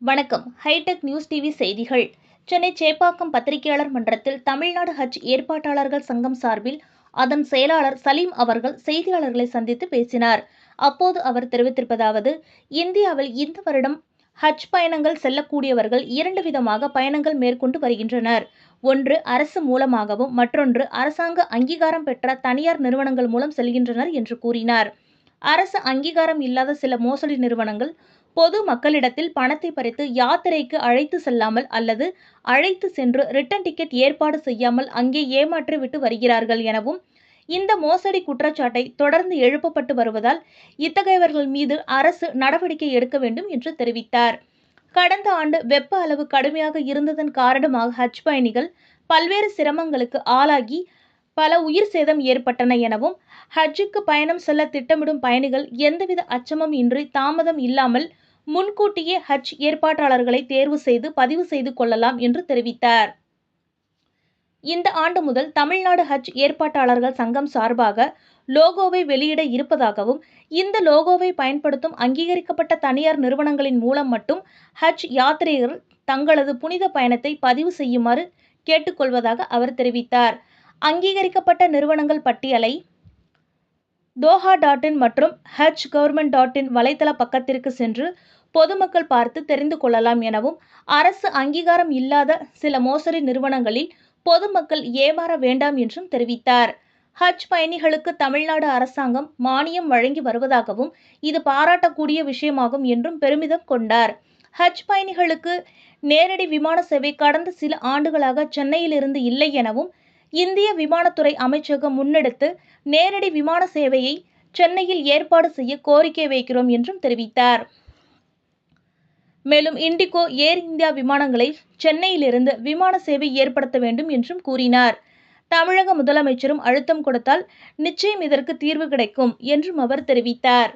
வணக்கம். Hitech news TV செய்திகள். சென்னை சேப்பாக்கம் பத்திரிகையாளர் மன்றத்தில் தமிழ்நாடு ஹஜ் ஏற்பாட்டாளர்கள் சங்கம் சார்பில் அதன் செயலாளர் சலீம் அவர்கள் செய்தியாளர்களை சந்தித்து பேசினார். அப்போது அவர் தெரிவித்திருப்பதாவது இந்தியாவில் இந்த வருடம் ஹஜ் பயணங்கள் செல்லக்கூடியவர்கள் இரண்டு விதமாக பயணங்கள் மேற்கொண்டு வருகின்றனர். ஒன்று அரசு மூலமாகவும் மற்றொன்று அரசாங்க அங்கீகாரம் பெற்ற தனியார் நிறுவனங்கள் மூலம் செல்கின்றனர் என்று கூறினார். அரசு அங்கீகாரம் இல்லாத சில மோசடி நிறுவனங்கள் பொது மக்களிடத்தில் பணத்தை பறித்து யாத்திரைக்கு அழைத்து செல்லாமல் அல்லது அழைத்து சென்று ரிட்டன் டிக்கெட் ஏற்பாடு செய்யாமல் அங்கே ஏமாற்றிவிட்டு வருகிறார்கள் எனவும் இந்த மோசடி குற்றச்சாட்டை தொடர்ந்து எழுப்பப்பட்டு வருவதால் இத்தகையவர்கள் மீது அரசு நடவடிக்கை எடுக்க வேண்டும் என்று தெரிவித்தார். கடந்த ஆண்டு வெப்ப அளவு கடுமையாக இருந்ததன் காரணமாக ஹஜ் பயணிகள் பல்வேறு சிரமங்களுக்கு ஆளாகி பல உயிர் சேதம் ஏற்பட்டன எனவும் ஹஜ்ஜுக்கு பயணம் செல்ல திட்டமிடும் பயணிகள் எந்தவித அச்சமும் இன்றி தாமதம் இல்லாமல் முன்கூட்டியே ஹஜ் ஏற்பாட்டாளர்களை தேர்வு செய்து பதிவு செய்து கொள்ளலாம் என்று தெரிவித்தார். இந்த ஆண்டு முதல் தமிழ்நாடு ஹஜ் ஏற்பாட்டாளர்கள் சங்கம் சார்பாக லோகோவை வெளியிட இருப்பதாகவும் இந்த லோகோவை பயன்படுத்தும் அங்கீகரிக்கப்பட்ட தனியார் நிறுவனங்களின் மூலம் மட்டும் ஹஜ் யாத்திரைகள் தங்களது புனித பயணத்தை பதிவு செய்யுமாறு கேட்டுக்கொள்வதாக அவர் தெரிவித்தார். அங்கீகரிக்கப்பட்ட நிறுவனங்கள் பட்டியலை தோஹா டாட் இன் மற்றும் ஹஜ் கவர்மெண்ட் டாட் இன் வலைத்தள பக்கத்திற்கு சென்று பொதுமக்கள் பார்த்து தெரிந்து கொள்ளலாம் எனவும் அரசு அங்கீகாரம் இல்லாத சில மோசடி நிறுவனங்களில் பொதுமக்கள் ஏமாற வேண்டாம் என்றும் தெரிவித்தார். ஹஜ் பயணிகளுக்கு தமிழ்நாடு அரசாங்கம் மானியம் வழங்கி வருவதாகவும் இது பாராட்டக்கூடிய விஷயமாகும் என்றும் பெருமிதம் கொண்டார். ஹஜ் பயணிகளுக்கு நேரடி விமான சேவை கடந்த சில ஆண்டுகளாக சென்னையிலிருந்து இல்லை எனவும் இந்திய விமானத்துறை அமைச்சகம் முன்னெடுத்து நேரடி விமான சேவையை சென்னையில் ஏற்பாடு செய்ய கோரிக்கை வைக்கிறோம் என்றும் தெரிவித்தார். மேலும் இண்டிகோ ஏர் இந்தியா விமானங்களை சென்னையிலிருந்து விமான சேவை ஏற்படுத்த வேண்டும் என்றும் கூறினார். தமிழக முதலமைச்சரும் அழுத்தம் கொடுத்தால் நிச்சயம் இதற்கு தீர்வு கிடைக்கும் என்றும் அவர் தெரிவித்தார்.